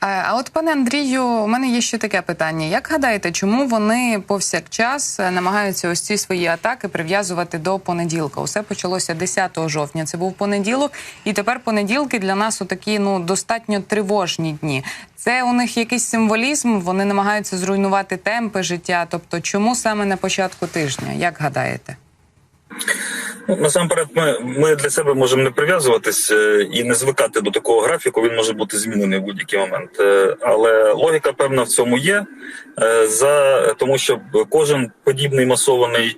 А а от, пане Андрію, у мене є ще таке питання. Як гадаєте, чому вони повсякчас е, намагаються ось ці свої атаки прив'язувати до понеділка? Усе почалося 10 жовтня. Це був понеділок, і тепер понеділки для нас отакі ну достатньо тривожні дні. Це у них якийсь символізм. Вони намагаються зруйнувати темпи життя. Тобто, чому саме на початку тижня? Як гадаєте? Насамперед, ми, ми для себе можемо не прив'язуватись е, і не звикати до такого графіку. Він може бути змінений в будь-який момент. Е, Але логіка певна в цьому є, е, за тому що кожен подібний масований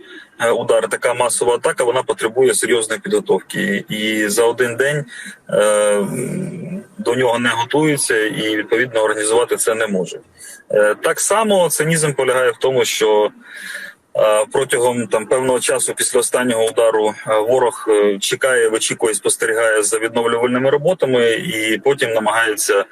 удар, така масова атака, вона потребує серйозної підготовки. І за один день до нього не готуються, і відповідно організувати це не можуть. Так само цинізм полягає в тому, що Протягом там певного часу після останнього удару ворог е, чекає, вичікує, спостерігає за відновлювальними роботами, і потім намагається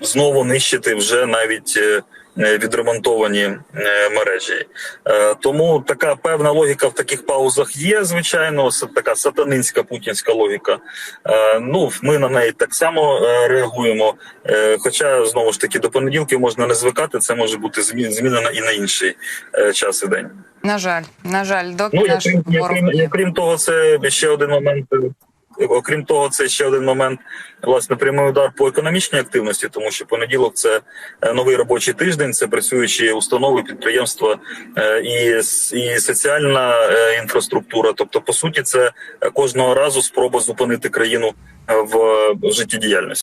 знову нищити вже навіть е, відремонтовані е, мережі. Е, Тому така певна логіка в таких паузах є. Звичайно, така сатанинська путінська логіка. Е, Ну ми на неї так само е, реагуємо. Е, Хоча знову ж таки до понеділків можна не звикати, це може бути змі- змінено і на інший е, час і день. На жаль, на жаль, доки Ну наш крім, крім того, це ще один момент. Окрім того, це ще один момент, власне, прямий удар по економічній активності, тому що понеділок це е, новий робочий тиждень, це працюючі установи, підприємства е, і, і соціальна е, інфраструктура. Тобто, по суті, це кожного разу спроба зупинити країну в життєдіяльності.